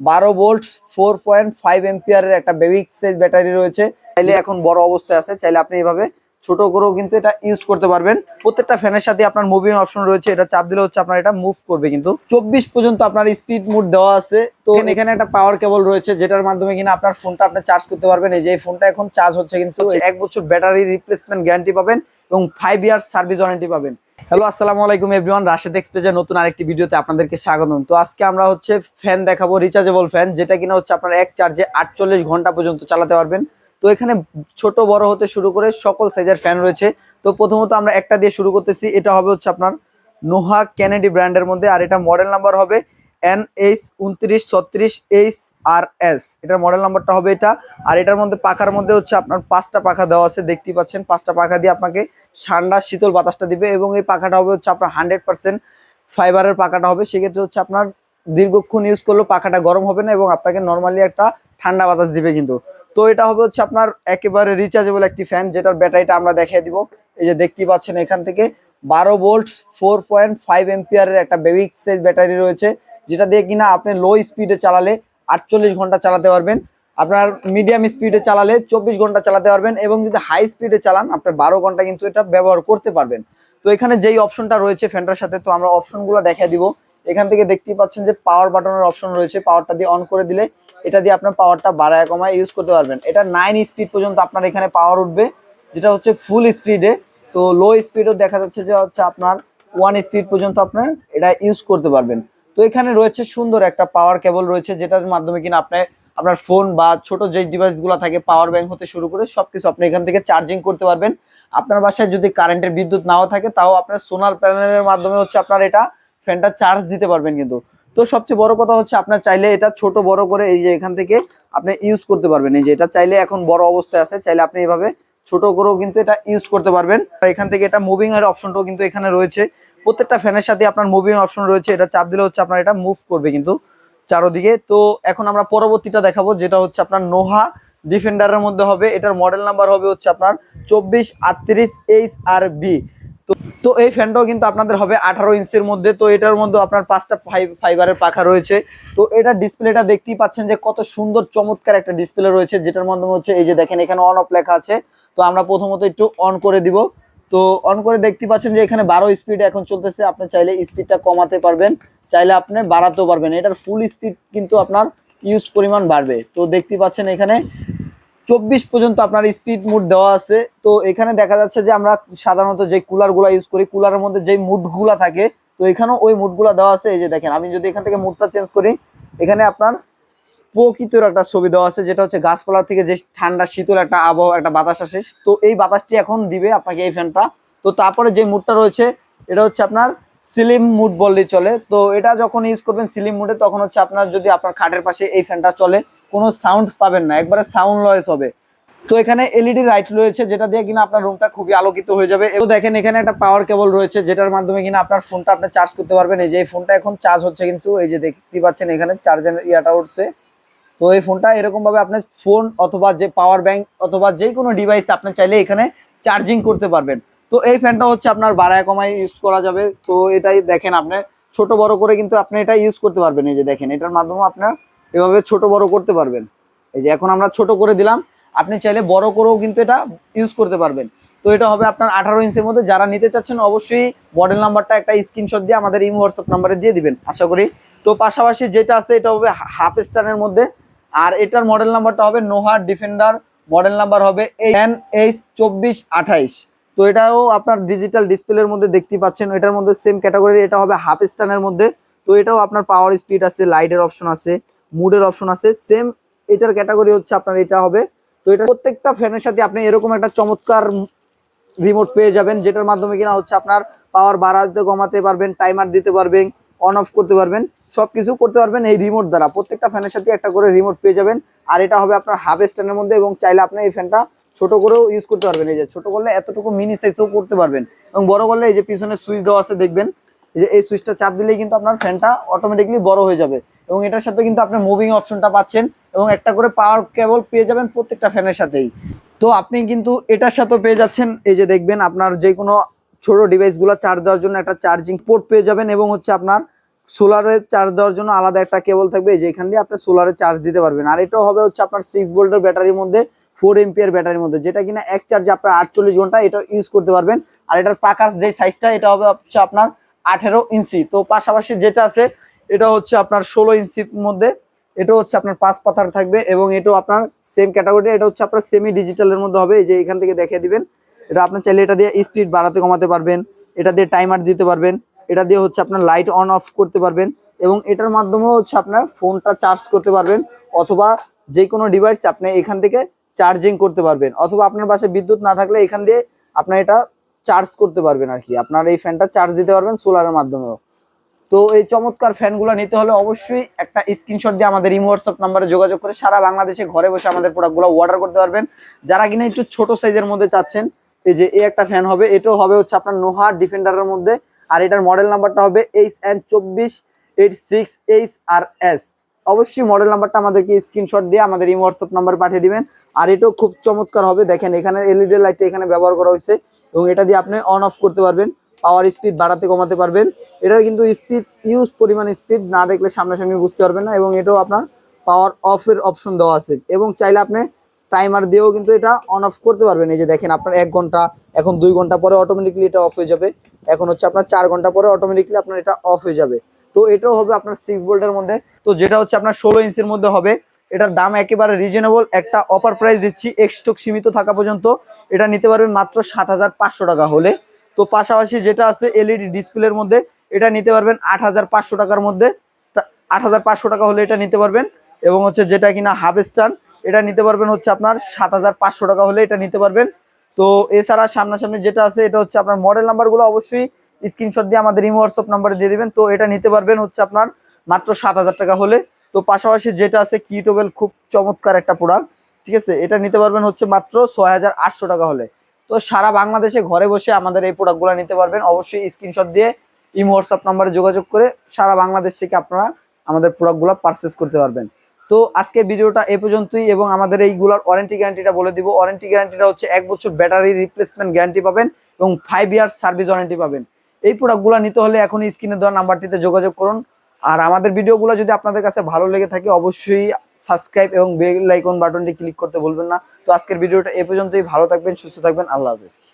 বারো volt four point five এম্পিয়ারের একটা বেবি সাইজ ব্যাটারি রয়েছে। চাইলে এখন বড় অবস্থায় আছে চাইলে আপনি এইভাবে ছোট করেও কিন্তু এটা ইউজ করতে পারবেন। প্রত্যেকটা ফ্যানের সাথে আপনার মুভিং অপশন রয়েছে এটা চাপ দিলে হচ্ছে আপনার এটা মুভ করবে কিন্তু। চব্বিশ পর্যন্ত আপনার স্পিড মোড দেওয়া আছে। তো এখানে একটা পাওয়ার কেবল রয়েছে যেটার মাধ্যমে কিনা আপনার ফোনটা আপনি চার্জ করতে পারবেন। এই যে এই ফোনটা এখন চার্জ হচ্ছে কিন্তু এক বছর ব্যাটারি রিপ্লেসমেন্ট গ্যারান্টি পাবেন এবং ফাইভ ইয়ার্স সার্ভিস ওয়ারেন্টি পাবেন। হ্যালো, আসসালামু আলাইকুম এভরিওয়ান। রাশেদ এক্সপ্রেসের নতুন আরেকটি ভিডিওতে আপনাদেরকে স্বাগতম। তো আজকে আমরা হচ্ছে ফ্যান দেখাবো রিচার্জেবল ফ্যান, যেটা কিনা হচ্ছে আপনার এক চার্জে আটচল্লিশ ঘণ্টা পর্যন্ত চালাতে পারবেন। তো এখানে ছোট, বড় হতে শুরু করে সকল সাইজের ফ্যান রয়েছে। তো প্রথমত আমরা একটা দিয়ে শুরু করতেছি। এটা হবে হচ্ছে আপনার নোহা ক্যানেডি ব্র্যান্ডের মধ্যে, আর এটা মডেল নাম্বার হবে এন এইচ উনত্রিশ ছত্রিশ এইচ আর এস এটার মডেল নাম্বারটা হবে এটা। আর এটার মধ্যে পাখার মধ্যে হচ্ছে আপনার পাঁচটা পাখা দেওয়া আছে, দেখতেই পাচ্ছেন, পাঁচটা পাখা দিয়ে আপনাকে ঠান্ডা শীতল বাতাসটা দিবে এবং এই পাখাটা হবে হচ্ছে আপনার হান্ড্রেড পার্সেন্ট ফাইবারের পাখাটা হবে। সেক্ষেত্রে হচ্ছে আপনার দীর্ঘক্ষণ ইউজ করলেও পাখাটা গরম হবে না এবং আপনাকে নর্মালি একটা ঠান্ডা বাতাস দিবে কিন্তু। তো এটা হবে হচ্ছে আপনার একেবারে রিচার্জেবল একটি ফ্যান যেটার ব্যাটারিটা আমরা দেখিয়ে দিব। এই যে দেখতেই পাচ্ছেন এখান থেকে বারো ভোল্ট ফোর পয়েন্ট ফাইভ এম্পিয়ারের একটা বেবি সাইজ ব্যাটারি রয়েছে, যেটা দিয়ে কিনা আপনি লো স্পিডে চালালে আটচল্লিশ ঘণ্টা চালাতে পারবেন। আপনার মিডিয়াম স্পিডে চালালে চব্বিশ ঘণ্টা চালাতে পারবেন এবং যদি হাই স্পিডে চালান, আপনার বারো ঘণ্টা কিন্তু এটা ব্যবহার করতে পারবেন। তো এখানে যেই অপশনটা রয়েছে ফ্যানটার সাথে, তো আমরা অপশনগুলো দেখিয়ে দিব। এখান থেকে দেখতেই পাচ্ছেন যে পাওয়ার বাটনের অপশন রয়েছে। পাওয়ারটা দিয়ে অন করে দিলে এটা দিয়ে আপনার পাওয়ারটা বাড়ায় কমায় ইউজ করতে পারবেন। এটা নাইন স্পিড পর্যন্ত আপনার এখানে পাওয়ার উঠবে, যেটা হচ্ছে ফুল স্পিডে তো লো স্পিডও দেখা যাচ্ছে যে হচ্ছে আপনার ওয়ান স্পিড পর্যন্ত আপনার এটা ইউজ করতে পারবেন। তো এখানে রয়েছে সুন্দর একটা পাওয়ার কেবল রয়েছে, যেটার মাধ্যমে কিনা আপনি আপনার ফোন বা ছোট যে ডিভাইসগুলো থাকে পাওয়ার ব্যাংক হতে শুরু করে সবকিছু আপনি এখান থেকে চার্জিং করতে পারবেন। আপনার বাসায় যদি কারেন্টের বিদ্যুৎ নাও থাকে, তাও আপনার সোনার প্যানেলের মাধ্যমে হচ্ছে আপনার এটা ফ্যানটা চার্জ দিতে পারবেন কিন্তু। তো সবচেয়ে বড় কথা হচ্ছে আপনার চাইলে এটা ছোট বড় করে এই যে এখান থেকে আপনি ইউজ করতে পারবেন। এই যে এটা চাইলে এখন বড় অবস্থায় আছে, চাইলে আপনি এভাবে ছোট করেও কিন্তু এটা ইউজ করতে পারবেন। এখান থেকে এটা মুভিং এর অপশনটাও কিন্তু এখানে রয়েছে। প্রত্যেকটা ফ্যানের সাথে আপনার মুভিং অপশন রয়েছে, এটা চাপ দিলে হচ্ছে আপনার এটা মুভ করবে কিন্তু চারোদিকে। তো এখন আমরা পরবর্তীটা দেখাবো, যেটা হচ্ছে আপনার নোহা ডিফেন্ডারের মধ্যে হবে, এটার মডেল নাম্বার হবে হচ্ছে আপনার চব্বিশ আটত্রিশ এইচ আর বি। তো এই ফ্যানটাও কিন্তু আপনাদের হবে আঠারো ইঞ্চের মধ্যে, তো এটার মধ্যে আপনার পাঁচটা ফাইবারের পাখা রয়েছে। তো এটা ডিসপ্লেটা দেখতেই পাচ্ছেন যে কত সুন্দর, চমৎকার একটা ডিসপ্লে রয়েছে, যেটার মাধ্যমে হচ্ছে এই যে দেখেন, এখানে অন অফ লেখা আছে। তো আমরা প্রথমত একটু অন করে দিব। তো অন করে দেখতে পাচ্ছেন যে এখানে বারো স্পিড এখন চলতেছে। আপনি চাইলে স্পিডটা কমাতে পারবেন, চাইলে আপনি বাড়াতেও পারবেন। এটার ফুল স্পিড কিন্তু আপনার ইউজ পরিমাণ বাড়বে। তো দেখতে পাচ্ছেন এখানে চব্বিশ পর্যন্ত আপনার স্পিড মুড দেওয়া আছে। তো এখানে দেখা যাচ্ছে যে আমরা সাধারণত যে কুলারগুলো ইউজ করি কুলারের মধ্যে যে মুডগুলো থাকে, তো এখানেও ওই মুডগুলো দেওয়া আছে। এই যে দেখেন, আমি যদি এখান থেকে মুডটা চেঞ্জ করি, এখানে আপনার প্রকৃতির একটা ছবি দেওয়া আছে, যেটা হচ্ছে গাছপালার থেকে যে ঠান্ডা শীতল একটা আবহাওয়া, একটা বাতাস আসে। তো এই বাতাসটি এখন দিবে আপনাকে এই ফ্যানটা তো তারপরে যে মুডটা রয়েছে, এটা হচ্ছে আপনার সিলিম মুড বললেই চলে। তো এটা যখন ইউজ করবেন সিলিম মুডে তখন হচ্ছে আপনার যদি আপনার খাটের পাশে এই ফ্যানটা চলে, কোনো সাউন্ড পাবেন না। একবারে সাউন্ড লয়েস হবে। তো এখানে এলইডি লাইট রয়েছে, যেটা দিয়ে কিনা আপনার রুমটা খুবই আলোকিত হয়ে যাবে। এবং দেখেন, এখানে একটা পাওয়ার কেবল রয়েছে, যেটার মাধ্যমে কিনা আপনার ফোনটা আপনি চার্জ করতে পারবেন। এই যে এই ফোনটা এখন চার্জ হচ্ছে কিন্তু, এই যে দেখতে পাচ্ছেন, এখানে চার্জের ইয়াটা উঠছে। তো এই ফোনটা এরকম ভাবে আপনার ফোন অথবা যে পাওয়ার ব্যাংক অথবা যে কোনো ডিভাইস আপনি চাইলে এখানে চার্জিং করতে পারবেন। তো এই ফ্যানটা হচ্ছে আপনার বাড়ায় কমায় ইউজ করা যাবে। তো এটাই দেখেন আপনি, ছোট বড় করে কিন্তু আপনি এটা ইউজ করতে পারবেন। এই যে দেখেন, এটার মাধ্যমে আপনার এভাবে ছোট বড় করতে পারবেন। এই যে এখন আমরা ছোট করে দিলাম আপনি চাইলে বড় করেও কিন্তু এটা ইউজ করতে পারবেন। তো এটা হবে আপনার আঠারো ইঞ্চের মধ্যে। যারা নিতে চাচ্ছেন, অবশ্যই মডেল নাম্বারটা একটা স্ক্রিনশট দিয়ে আমাদের ইমো হোয়াটসঅ্যাপ নাম্বারে দিয়ে দিবেন, আশা করি। তো পাশাপাশি যেটা আছে, এটা হবে হাফ স্টানের মধ্যে। আর এটার মডেল নাম্বারটা হবে নোহা ডিফেন্ডার মডেল নাম্বার হবে এন এইচ চব্বিশ আঠাইশ। তো এটাও আপনার ডিজিটাল ডিসপ্লের মধ্যে দেখতে পাচ্ছেন। এটার মধ্যে সেম ক্যাটাগরি এটা হবে হাফ স্টানের মধ্যে। তো এটাও আপনার পাওয়ার স্পিড আছে লাইটের অপশন আছে মুডের অপশন আছে। সেম এটার ক্যাটাগরি হচ্ছে আপনার, এটা হবে তো এটা প্রত্যেকটা ফ্যানের সাথে আপনি এরকম একটা চমৎকার রিমোট পেয়ে যাবেন, যেটার মাধ্যমে কিনা হচ্ছে আপনার পাওয়ার বাড়াতে, কমাতে পারবেন টাইমার দিতে পারবেন অন অফ করতে পারবেন সব কিছু করতে পারবেন এই রিমোট দ্বারা। প্রত্যেকটা ফ্যানের সাথে একটা করে রিমোট পেয়ে যাবেন, আর এটা হবে আপনার হাফ স্ট্যান্ডের মধ্যে এবং চাইলে আপনি এই ফ্যানটা ছোট করেও ইউজ করতে পারবেন। এই যে ছোট করলে এতটুকু মিনি সাইজও করতে পারবেন এবং বড় করলে এই যে পিছনে সুইচ দেওয়া আছে, দেখবেন যে এই সুইচটা চাপ দিলেই কিন্তু আপনার ফ্যানটা অটোমেটিকলি বড় হয়ে যাবে এবং এটার সাথে কিন্তু আপনি মুভিং অপশনটা পাচ্ছেন। এবং একটা করে পাওয়ার কেবল পেয়ে যাবেন প্রত্যেকটা ফ্যানের সাথেই। তো আপনি কিন্তু এটার সাথেও পেয়ে যাচ্ছেন। এই যে দেখবেন আপনার যে কোনো ছোট ডিভাইসগুলো চার্জ দেওয়ার জন্য একটা চার্জিং পোর্ট পেয়ে যাবেন এবং হচ্ছে আপনার সোলারে চার্জ দেওয়ার জন্য আলাদা একটা কেবল থাকবে। এই যে এখান দিয়ে আপনি সোলারে চার্জ দিতে পারবেন। আর এটাও হবে হচ্ছে আপনার সিক্স ভোল্টের ব্যাটারির মধ্যে ফোর এমপিয়ার ব্যাটারির মধ্যে। যেটা কিনা এক চার্জে আপনার আটচল্লিশ ঘণ্টা এটা ইউজ করতে পারবেন। আর এটার পাকার যে সাইজটা এটা হবে হচ্ছে আপনার আঠেরো ইঞ্চি। তো পাশাপাশি যেটা আছে, এটা হচ্ছে আপনার ষোলো ইঞ্চির মধ্যে এটা হচ্ছে আপনার পাঁচ পাতার থাকবে এবং এটাও আপনার সেম ক্যাটাগরি এটা হচ্ছে আপনার সেমি ডিজিটালের মধ্যে হবে, এই যে এখান থেকে দেখিয়ে দিবেন। এটা আপনার চাইলে এটা দিয়ে স্পিড বাড়াতে কমাতে পারবেন, এটা দিয়ে টাইমার দিতে পারবেন, এটা দিয়ে হচ্ছে আপনার লাইট অন অফ করতে পারবেন এবং এটার মাধ্যমেও হচ্ছে আপনার ফোনটা চার্জ করতে পারবেন অথবা যে কোনো ডিভাইস আপনি এখান থেকে চার্জিং করতে পারবেন অথবা আপনার বাসায় বিদ্যুৎ না থাকলে এখান দিয়ে আপনার এটা চার্জ করতে পারবেন আর কি। আপনার এই ফ্যানটা চার্জ দিতে পারবেন সোলারের মাধ্যমেও। তো এই চমৎকার ফ্যানগুলো নিতে হলে অবশ্যই একটা স্ক্রিনশট দিয়ে আমাদের ইমো হোয়াটসঅ্যাপ নাম্বারে যোগাযোগ করে সারা বাংলাদেশে ঘরে বসে আমাদের প্রোডাক্টগুলো অর্ডার করতে পারবেন। যারা কিনা একটু ছোট সাইজের মধ্যে চাচ্ছেন, এই যে এই একটা ফ্যান হবে, এটাও হবে হচ্ছে আপনার নোহা ডিফেন্ডারের মধ্যে। আর এটার মডেল নাম্বারটা হবে এইচ এন চব্বিশ eight six H R S. অবশ্যই মডেল নাম্বারটা আমাদেরকে স্ক্রিনশট দিয়ে আমাদের এই হোয়াটসঅ্যাপ নাম্বার পাঠিয়ে দিবেন। আর এটাও খুব চমৎকার হবে, দেখেন এখানে এলইডি লাইটটা এখানে ব্যবহার করা হয়েছে এবং এটা দিয়ে আপনি অন অফ করতে পারবেন। পাওয়ার স্পিড বাড়াতে কমাতে পারবেন। এটার কিন্তু স্পিড ইউজ পরিমাণ স্পিড না দেখলে সামনাসামনি বুঝতে পারবেন না এবং এটাও আপনার পাওয়ার অফের অপশন দেওয়া আছে। এবং চাইলে আপনি টাইমার দিয়েও কিন্তু এটা অন অফ করতে পারবেন। এই যে দেখেন আপনার এক ঘণ্টা, এখন দুই ঘণ্টা পরে অটোমেটিকলি এটা অফ হয়ে যাবে। এখন হচ্ছে আপনার চার ঘণ্টা পরে অটোমেটিকলি আপনার এটা অফ হয়ে যাবে। তো এটাও হবে আপনার সিক্স ভোল্টের মধ্যে। তো যেটা হচ্ছে আপনার ষোলো ইঞ্চির মধ্যে হবে। এটার দাম একেবারে রিজনেবল একটা অফার প্রাইস দিচ্ছি। এক্সটক সীমিত থাকা পর্যন্ত। এটা নিতে পারবেন মাত্র সাত হাজার পাঁচশো টাকা হলে। তো পাশাপাশি যেটা আছে এলইডি ডিসপ্লের মধ্যে, এটা নিতে পারবেন আট হাজার পাঁচশো টাকার মধ্যে। আট হাজার পাঁচশো টাকা হলে এটা নিতে পারবেন। এবং হচ্ছে যেটা কিনা হাফ স্টান এটা নিতে পারবেন হচ্ছে আপনার সাত হাজার পাঁচশো টাকা হলে এটা নিতে পারবেন। তো এছাড়া সামনাসামনি যেটা আছে, এটা হচ্ছে আপনার মডেল নাম্বারগুলো অবশ্যই স্ক্রিনশট দিয়ে আমাদের ইমো হোয়াটসঅ্যাপ নাম্বারে দিয়ে দেবেন। তো এটা নিতে পারবেন হচ্ছে আপনার মাত্র সাত হাজার টাকা হলে। তো পাশাপাশি যেটা আছে কিটোবেল খুব চমৎকার একটা প্রোডাক্ট ঠিক আছে? এটা নিতে পারবেন হচ্ছে মাত্র ছয় হাজার আটশো টাকা হলে। তো সারা বাংলাদেশে ঘরে বসে আমাদের এই প্রোডাক্টগুলো নিতে পারবেন। অবশ্যই স্ক্রিনশট দিয়ে ইমো হোয়াটসঅ্যাপ নাম্বারে যোগাযোগ করে সারা বাংলাদেশ থেকে আপনারা আমাদের প্রোডাক্টগুলো পারচেস করতে পারবেন। তো আজকে ভিডিওটা এ পর্যন্তই এবং আমাদের এইগুলোর ওয়ারেন্টি গ্যারান্টিটা বলে দিব। ওয়ারেন্টি গ্যারান্টিটা হচ্ছে এক বছর ব্যাটারি রিপ্লেসমেন্ট গ্যারান্টি পাবেন এবং ফাইভ ইয়ার্স সার্ভিস ওয়ারেন্টি পাবেন। এই প্রোডাক্টগুলো নিতে হলে এখন স্ক্রিনে দেওয়া নাম্বারটিতে যোগাযোগ করুন। আর আমাদের ভিডিওগুলো যদি আপনাদের কাছে ভালো লেগে থাকে, অবশ্যই সাবস্ক্রাইব এবং বেল আইকন বাটনটি ক্লিক করতে ভুলবেন না। তো আজকের ভিডিওটা এ পর্যন্তই। ভালো থাকবেন, সুস্থ থাকবেন। আল্লাহ হাফেজ।